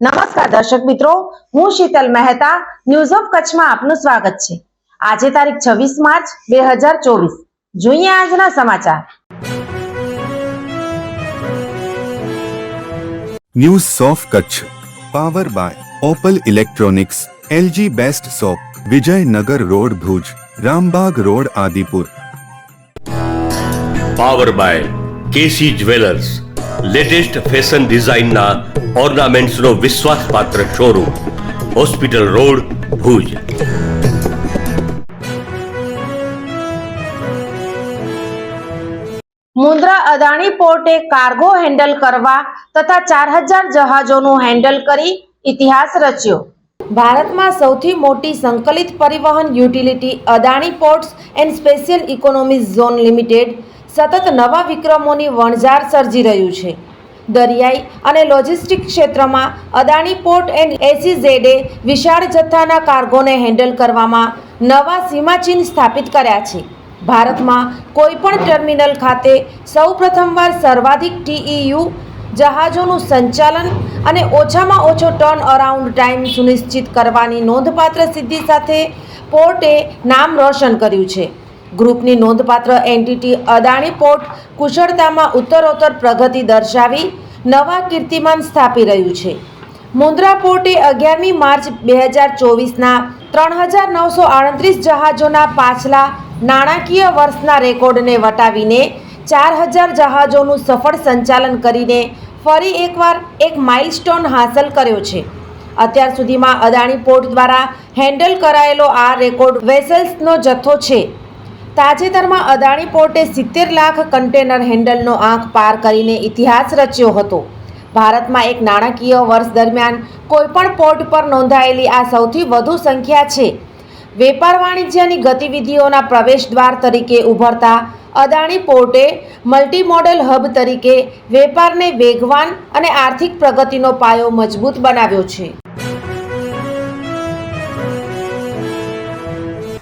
નમસ્કાર દર્શક મિત્રો હું શીતલ મહેતા ન્યૂઝ ઓફ કચ્છમાં આપનું સ્વાગત છે. આજે તારીખ છવ્વીસ માર્ચ બે હજાર ચોવીસ. જોઈએ આજના સમાચાર. News of Kutch. Power by Opal electronics LG best shop Vijaynagar road Bhuj Rambag road Adipur power by KC jewellers latest fashion ડિઝાઇનના ઓર્નામેન્ટ્સનો વિશ્વાસપાત્ર showroom hospital road Bhuj. Mundra Adani પોર્ટે cargo handle કરવા તથા ચાર હજાર જહાજોનું હેન્ડલ કરી ઇતિહાસ રચ્યો. ભારતમાં સૌથી મોટી સંકલિત પરિવહન utility Adani ports and special economic zone limited સતત નવા વિક્રમોની વણઝાર સર્જી રહ્યું છે. દરિયાઈ અને લોજિસ્ટિક ક્ષેત્રમાં અદાણી પોર્ટ એન્ડ એસીઝેડે વિશાળ જથ્થાના કાર્ગોને હેન્ડલ કરવામાં નવા સીમાચિહ્ન સ્થાપિત કર્યા છે. ભારતમાં કોઈપણ ટર્મિનલ ખાતે સૌ પ્રથમવાર સર્વાધિક ટીઈયુ જહાજોનું સંચાલન અને ઓછામાં ઓછો ટર્ન અરાઉન્ડ ટાઈમ સુનિશ્ચિત કરવાની નોંધપાત્ર સિદ્ધિ સાથે પોર્ટે નામ રોશન કર્યું છે. ગ્રુપની નોંધપાત્ર એન્ટિટી અદાણી પોર્ટ કુશળતામાં ઉત્તરોત્તર પ્રગતિ દર્શાવી નવા કીર્તિમાન સ્થાપી રહ્યું છે. મુન્દ્રા પોર્ટે અગિયારમી માર્ચ બે હજાર ચોવીસના ત્રણ હજાર નવસો આડત્રીસ જહાજોના પાછલા નાણાકીય વર્ષના રેકોર્ડને વટાવીને ચાર હજાર જહાજોનું સફળ સંચાલન કરીને ફરી એકવાર એક માઇલસ્ટોન હાંસલ કર્યો છે. અત્યાર સુધીમાં અદાણી પોર્ટ દ્વારા હેન્ડલ કરાયેલો આ રેકોર્ડ વેસલ્સનો જથ્થો છે તાજેતરમાં અદાણી પોર્ટે સિત્તેર લાખ કન્ટેનર હેન્ડલનો આંક પાર કરીને ઇતિહાસ રચ્યો હતો. ભારતમાં એક નાણાકીય વર્ષ દરમિયાન કોઈપણ પોર્ટ પર નોંધાયેલી આ સૌથી વધુ સંખ્યા છે. વેપાર વાણિજ્યની ગતિવિધિઓના પ્રવેશદ્વાર તરીકે ઉભરતા અદાણી પોર્ટે મલ્ટી મોડેલ હબ તરીકે વેપારને વેગવાન અને આર્થિક પ્રગતિનો પાયો મજબૂત બનાવ્યો છે.